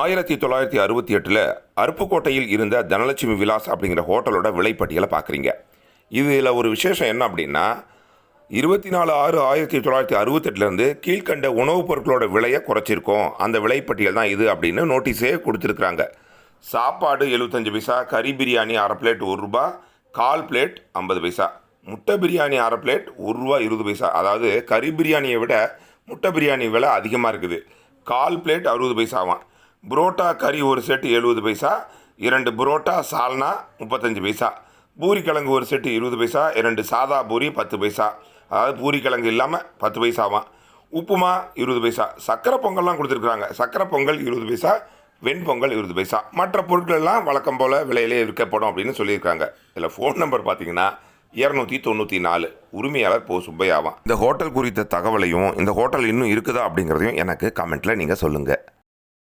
ஆயிரத்தி தொள்ளாயிரத்தி அறுபத்தி எட்டில் அருப்புக்கோட்டையில் இருந்த தனலட்சுமி விலாஸ் அப்படிங்கிற ஹோட்டலோட விலைப்பட்டியலை பார்க்குறீங்க. இதில் ஒரு விசேஷம் என்ன அப்படின்னா இருபத்தி நாலு ஆறு ஆயிரத்தி தொள்ளாயிரத்தி அறுபத்தெட்டுலேருந்து கீழ்கண்ட உணவுப் பொருட்களோட விலையை குறைச்சிருக்கோம். அந்த விலைப்பட்டியல் தான் இது அப்படின்னு நோட்டீஸே கொடுத்துருக்குறாங்க. சாப்பாடு எழுபத்தஞ்சு பைசா கறி பிரியாணி அரை பிளேட் ஒரு ரூபா கால் பிளேட் ஐம்பது பைசா. முட்டை பிரியாணி அரை பிளேட் ஒரு ரூபா இருபது பைசா. அதாவது கறி பிரியாணியை விட முட்டை பிரியாணி விலை அதிகமாக இருக்குது. கால் பிளேட் அறுபது பைசாவான் புரோட்டா கறி ஒரு செட்டு எழுபது பைசா இரண்டு புரோட்டா சால்னா முப்பத்தஞ்சு பைசா. பூரி கிழங்கு ஒரு செட்டு இருபது பைசா இரண்டு சாதா பூரி பத்து பைசா. அதாவது பூரி கிழங்கு இல்லாமல் பத்து பைசாவாம் உப்புமா இருபது பைசா. சக்கரை பொங்கல்லாம் கொடுத்துருக்குறாங்க. சக்கரை பொங்கல் இருபது பைசா வெண்பொங்கல் இருபது பைசா. மற்ற பொருட்கள் எல்லாம் வழக்கம் போல் விலையிலே விற்கப்படும் அப்படின்னு சொல்லியிருக்காங்க. இதில் ஃபோன் நம்பர் பார்த்தீங்கன்னா இரநூத்தி தொண்ணூற்றி நாலு. உரிமையாளர் போ சுப்பையாவான் இந்த ஹோட்டல் குறித்த தகவலையும் இந்த ஹோட்டல் இன்னும் இருக்குதா அப்படிங்கிறதையும் எனக்கு கமெண்ட்டில் நீங்கள் சொல்லுங்கள்